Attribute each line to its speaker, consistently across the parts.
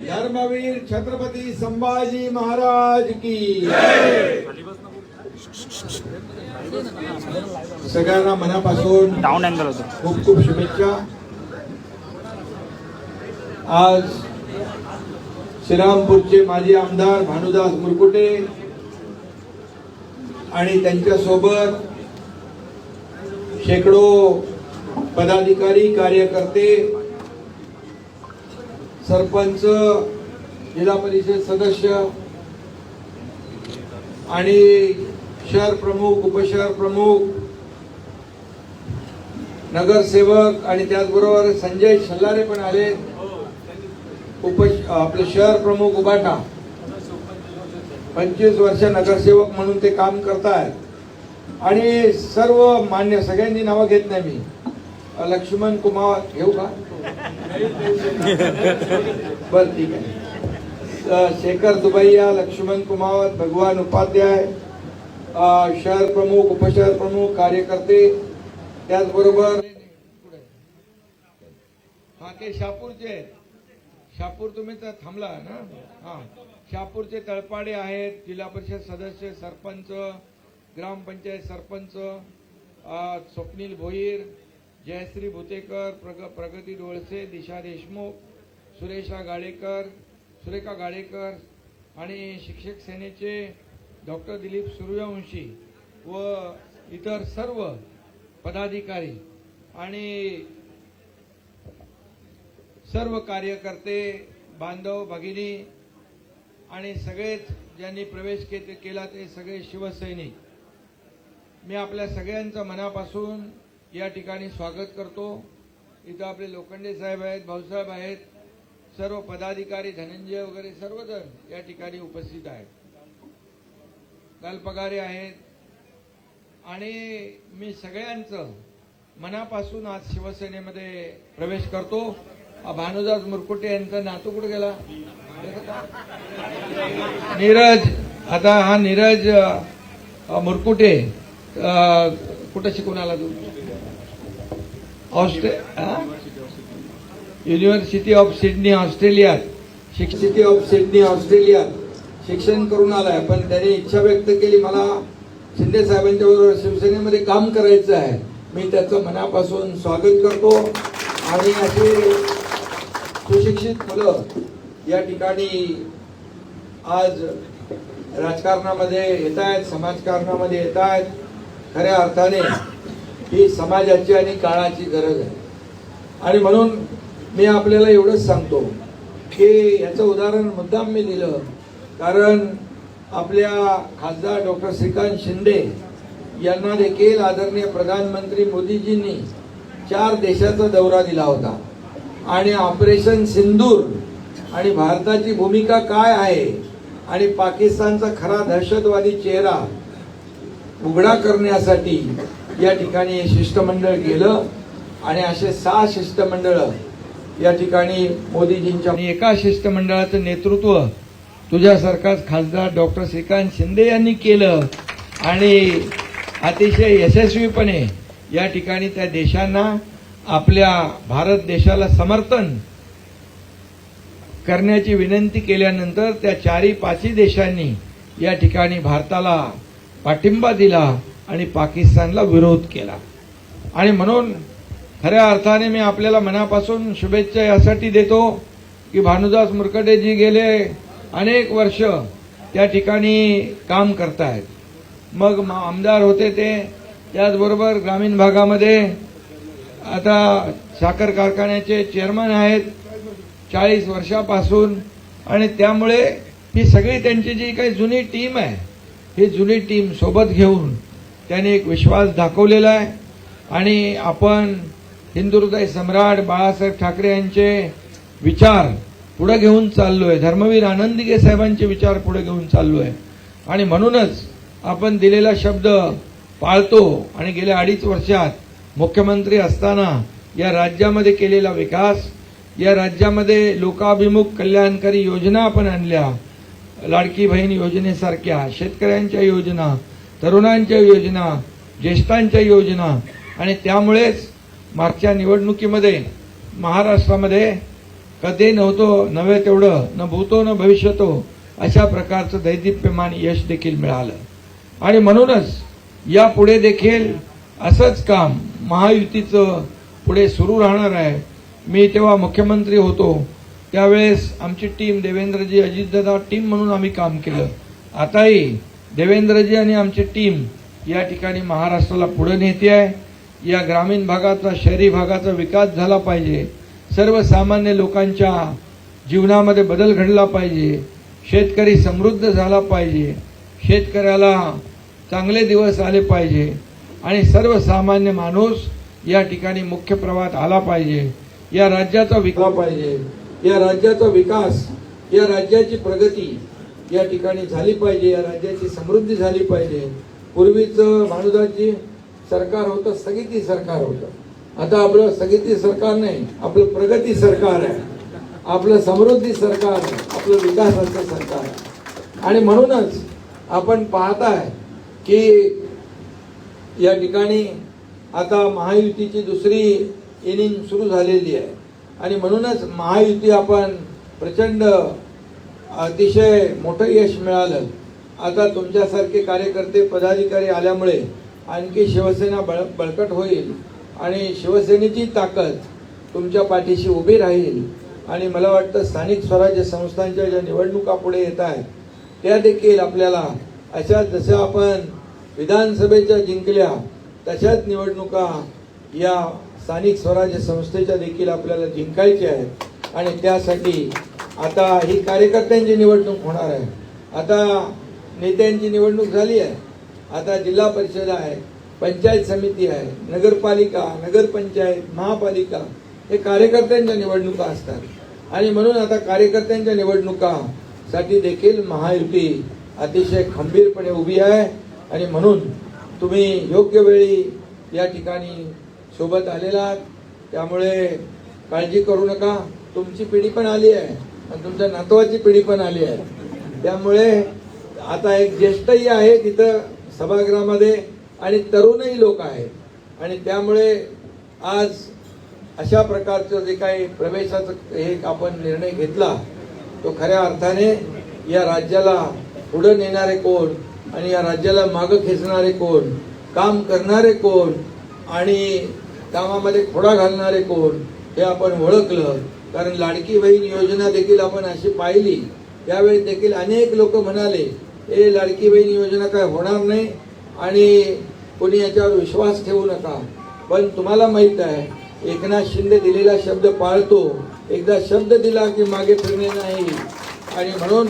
Speaker 1: धर्मवीर छत्रपती संभाजी महाराज की सगळ्यांना मनापासून खूप खूप शुभेच्छा. आज श्रीरामपूरचे माजी आमदार भानुदास मुरकुटे आणि त्यांच्यासोबत शेकडो पदाधिकारी कार्यकर्ते सरपंच जिल्हा परिषद सदस्य आणि शहर प्रमुख उपशहर प्रमुख नगरसेवक आणि त्याचबरोबर संजय शल्लारे पण आले. उप आपले शहर प्रमुख उबाटा पंचवीस वर्ष नगरसेवक म्हणून ते काम करतायत. आणि सर्व मान्य सगळ्यांनी नावं घेत नाही मी. लक्ष्मण कुमार घेऊ का? बर ठीक आहे. शेखर दुबैया लक्ष्मण कुमावत भगवान उपाध्याय शहर प्रमुख उपशहर प्रमुख कार्यकर्ते त्याचबरोबर हा ते शापूरचे आहेत. शापूर तुम्ही तर थांबला ना? हा. शापूरचे तळपाडे आहेत जिल्हा परिषद सदस्य सरपंच ग्रामपंचायत सरपंच स्वप्नील भोईर जयश्री भुतेकर प्रग प्रगती डोळसे दिशा देशमुख सुरेशा गाडेकर सुरेखा गाडेकर आणि शिक्षक सेनेचे डॉक्टर दिलीप सूर्यवंशी व इतर सर्व पदाधिकारी आणि सर्व कार्यकर्ते बांधव भगिनी आणि सगळेच ज्यांनी प्रवेश के केला ते सगळे शिवसैनिक. मी आपल्या सगळ्यांचं मनापासून या ठिकाणी स्वागत करतो. इथं आपले लोखंडे साहेब आहेत भाऊसाहेब आहेत. सर्व पदाधिकारी धनंजय वगैरे सर्वजण या ठिकाणी उपस्थित आहेत. गालपगारे आहेत. आणि मी सगळ्यांचं मनापासून आज शिवसेनेमध्ये प्रवेश करतो. भानुदास मुरकुटे यांचा नातू कुठे गेला? नीरज आता हा नीरज मुरकुटे कुठं शिकून आला तू? ऑस्ट्रे युनिव्हर्सिटी ऑफ सिडनी ऑस्ट्रेलियात सिटी ऑफ सिडनी ऑस्ट्रेलियात शिक्षण करून आलाय पण त्याने इच्छा व्यक्त केली मला शिंदे साहेबांच्या बरोबर शिवसेनेमध्ये काम करायचं आहे. मी त्याचं मनापासून स्वागत करतो. आणि असे सुशिक्षित मुलं या ठिकाणी आज राजकारणामध्ये येत आहेत समाजकारणामध्ये येत आहेत खऱ्या अर्थाने ही समाजाची आणि काळाची गरज आहे. आणि म्हणून मी आपल्याला एवढंच सांगतो की याचं उदाहरण मुद्दाम मी दिलं. कारण आपल्या खासदार डॉक्टर श्रीकांत शिंदे यांना देखील आदरणीय प्रधानमंत्री मोदीजींनी चार देशाचा दौरा दिला होता. आणि ऑपरेशन सिंदूर आणि भारताची भूमिका काय आहे आणि पाकिस्तानचा खरा दहशतवादी चेहरा उघडा करण्यासाठी या ठिकाणी शिष्टमंडळ गेलं आणि असे सहा शिष्टमंडळ या ठिकाणी मोदीजींच्या आणि एका शिष्टमंडळाचं नेतृत्व तुझ्यासारखाच खासदार डॉक्टर श्रीकांत शिंदे यांनी केलं. आणि अतिशय यशस्वीपणे या ठिकाणी त्या देशांना आपल्या भारत देशाला समर्थन करण्याची विनंती केल्यानंतर त्या चारी पाचही देशांनी या ठिकाणी भारताला पाठिंबा दिला. आणि पाकिस्तानला विरोध केला. आणि म्हणून खऱ्या अर्थाने मी आपल्याला मनापासून शुभेच्छा यासाठी देतो की भानुदास मुरकटेजी गेले अनेक वर्ष त्या ठिकाणी काम करतायत मग आमदार होते ते त्याचबरोबर ग्रामीण भागामध्ये आता साखर कारखान्याचे चेअरमन आहेत चाळीस वर्षापासून आणि त्यामुळे ही सगळी त्यांची जी काही जुनी टीम आहे ही जुनी टीम सोबत घेऊन त्याने एक विश्वास दाखवलेला आहे. आणि आपण हिंदुहृदय सम्राट बाळासाहेब ठाकरे यांचे विचार पुढे घेऊन चाललो आहे धर्मवीर आनंदिगे साहेबांचे विचार पुढे घेऊन चाललो आहे आणि म्हणूनच आपण दिलेला शब्द पाळतो आणि गेल्या अडीच वर्षात मुख्यमंत्री असताना या राज्यामध्ये केलेला विकास या राज्यामध्ये लोकाभिमुख कल्याणकारी योजना आपण आणल्या. लाडकी बहीण योजनेसारख्या शेतकऱ्यांच्या योजना तरुणांच्या योजना ज्येष्ठांच्या योजना आणि त्यामुळेच मागच्या निवडणुकीमध्ये महाराष्ट्रामध्ये कधी नव्हतो नव्हे तेवढं न भूतो न भविष्यतो अशा प्रकारचं दैदिप्यमान यश देखील मिळालं. आणि म्हणूनच यापुढे देखील असंच काम महायुतीचं पुढे सुरू राहणार आहे. मी तेव्हा मुख्यमंत्री होतो त्यावेळेस आमची टीम देवेंद्रजी अजितदादा टीम म्हणून आम्ही काम केलं. आताही देवेंद्रजी आणि आमची टीम या ठिकाणी महाराष्ट्राला पुढे नेते आहे. या ग्रामीण भागाचा शहरी भागाचा विकास झाला पाहिजे. सर्वसामान्य लोकांच्या जीवनामध्ये बदल घडला पाहिजे. शेतकरी समृद्ध झाला पाहिजे. शेतकऱ्याला चांगले दिवस आले पाहिजे. आणि सर्वसामान्य माणूस या ठिकाणी मुख्य प्रवाहात आला पाहिजे. या राज्याचा विकास पाहिजे. या राज्याचा विकास या राज्याची प्रगती या ठिकाणी झाली पाहिजे या राज्याची समृद्धी झाली पाहिजे. पूर्वीचं भानुदासजी सरकार होतं स्थगिती सरकार होतं. आता आपलं स्थगिती सरकार नाही आपलं प्रगती सरकार आहे. आपलं समृद्धी सरकार आहे आपलं विकासाचं सरकार आहे. आणि म्हणूनच आपण पाहताय की या ठिकाणी आता महायुतीची दुसरी इनिंग सुरू झालेली आहे. आणि म्हणूनच महायुती आपण प्रचंड अतिशय मोठं यश मिळालं. आता तुमच्यासारखे कार्यकर्ते पदाधिकारी आल्यामुळे आणखी शिवसेना बळ बळकट होईल आणि शिवसेनेची ताकद तुमच्या पाठीशी उभी राहील. आणि मला वाटतं स्थानिक स्वराज्य संस्थांच्या ज्या निवडणुका पुढे येत आहेत त्या देखील आपल्याला अशा जसं आपण विधानसभेच्या जिंकल्या तशाच निवडणुका या स्थानिक स्वराज्य संस्थेच्या देखील आपल्याला जिंकायच्या आहेत. आणि त्यासाठी आता ही कार्यकर्त्यांची निवडणूक होणार आहे. आता नेत्यांची निवडणूक झाली आहे. आता जिल्हा परिषद आहे पंचायत समिती आहे नगरपालिका नगरपंचायत महापालिका हे कार्यकर्त्यांच्या निवडणुका असतात. आणि म्हणून आता कार्यकर्त्यांच्या निवडणुकासाठी देखील महायुती अतिशय खंबीरपणे उभी आहे. आणि म्हणून तुम्ही योग्य वेळी या ठिकाणी सोबत आलेला आहात. त्यामुळे काळजी करू नका. तुमची पिढी पण आली आहे. आणि तुमच्या नातवाची पिढी पण आली आहे. त्यामुळे आता एक ज्येष्ठही आहे तिथं सभागृहामध्ये आणि तरुणही लोक आहेत. आणि त्यामुळे आज अशा प्रकारचं जे काही प्रवेशाचं हे आपण निर्णय घेतला तो खऱ्या अर्थाने या राज्याला पुढे नेणारे कोण आणि या राज्याला मागं खेचणारे कोण काम करणारे कोण आणि कामामध्ये खोडा घालणारे कोण हे आपण ओळखलं. कारण लाडकी बहीण योजना देखील आपण अशी पाहिली. त्यावेळी देखील अनेक लोक म्हणाले हे लाडकी बहीण योजना काय होणार नाही आणि कोणी याच्यावर विश्वास ठेवू नका. पण तुम्हाला माहीत आहे एकनाथ शिंदे दिलेला शब्द पाळतो. एकदा शब्द दिला की मागे फिरणे नाही. आणि म्हणून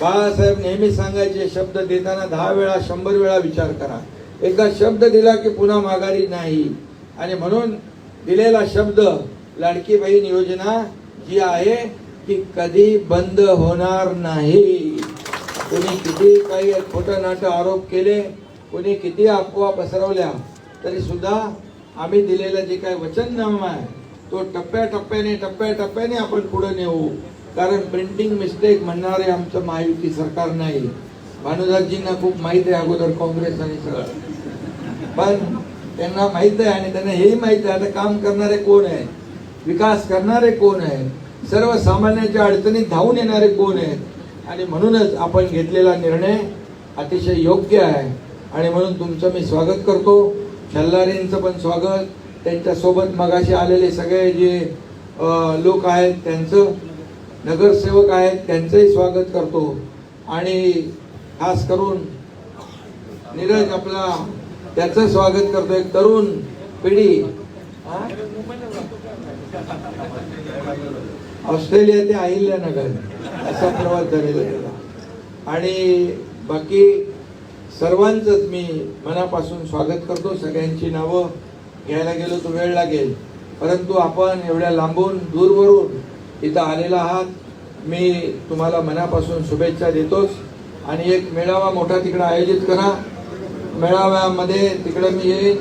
Speaker 1: बाळासाहेब नेहमी सांगायचे शब्द देताना दहा वेळा शंभर वेळा विचार करा. एकदा शब्द दिला की पुन्हा माघारी नाही. आणि म्हणून दिलेला शब्द लाडकी बहीण योजना जी आहे ती कधी बंद होणार नाही. कोणी किती काही खोटं नाटं आरोप केले कोणी किती अफवा पसरवल्या तरी सुद्धा आम्ही दिलेलं जे काही वचननामा आहे तो टप्प्याटप्प्याने टप्प्याटप्प्याने आपण पुढे नेऊ. कारण प्रिंटिंग मिस्टेक म्हणणारे आमचं महायुती सरकार नाही. भानुदासजींना खूप माहीत आहे अगोदर काँग्रेस आणि सगळं. पण त्यांना माहीत आहे आणि त्यांना हेही माहीत आहे आता काम करणारे कोण आहे? विकास करणारे कोण आहे सर्वसामान्यांच्या अडचणीत धावून येणारे कोण आहेत? आणि म्हणूनच आपण घेतलेला निर्णय अतिशय योग्य आहे. आणि म्हणून तुमचं मी स्वागत करतो. छल्लारींचं पण स्वागत. त्यांच्यासोबत मगाशी आलेले सगळे जे लोक आहेत त्यांचं नगरसेवक आहेत त्यांचंही स्वागत करतो. आणि खास करून नीरज आपला त्याचं स्वागत करतो एक तरुण पिढी. ऑस्ट्रेलिया ते अहिल्यानगर असा प्रवास झालेला त्याला आणि बाकी सर्वांचंच मी मनापासून स्वागत करतो. सगळ्यांची नावं घ्यायला गेलो तो वेळ लागेल. परंतु आपण एवढ्या लांबून दूरवरून इथं आलेला आहात. मी तुम्हाला मनापासून शुभेच्छा देतोच. आणि एक मेळावा मोठा तिकडे आयोजित करा. मेळाव्यामध्ये तिकडे मी येईन.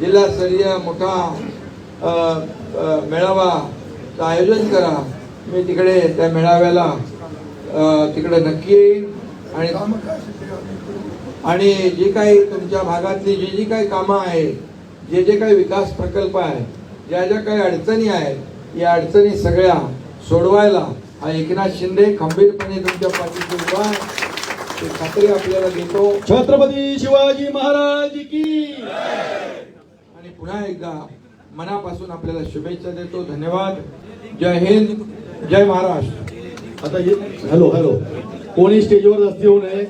Speaker 1: जिल्हास्तरीय मोठा अ, अ, मेळावा आयोजन करा. मी तिकडे त्या मेळाव्याला तिकडे नक्की येईन. आणि आणि जी काही तुमच्या भागातली जी जी काही कामं आहेत जे जे काही विकास प्रकल्प आहेत ज्या ज्या काही अडचणी आहेत या अडचणी सगळ्या सोडवायला हा एकनाथ शिंदे खंबीरपणे तुमच्या पाठीशी उभा आहे. ते खात्री आपल्याला देतो.
Speaker 2: छत्रपती शिवाजी महाराज की
Speaker 1: आणि पुन्हा एकदा मनापासून आपल्याला शुभेच्छा देतो. धन्यवाद. जय हिंद. जय महाराष्ट्र.
Speaker 2: आता हे हॅलो हॅलो. कोणी स्टेजवर जास्त येऊ नये.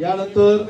Speaker 2: यानंतर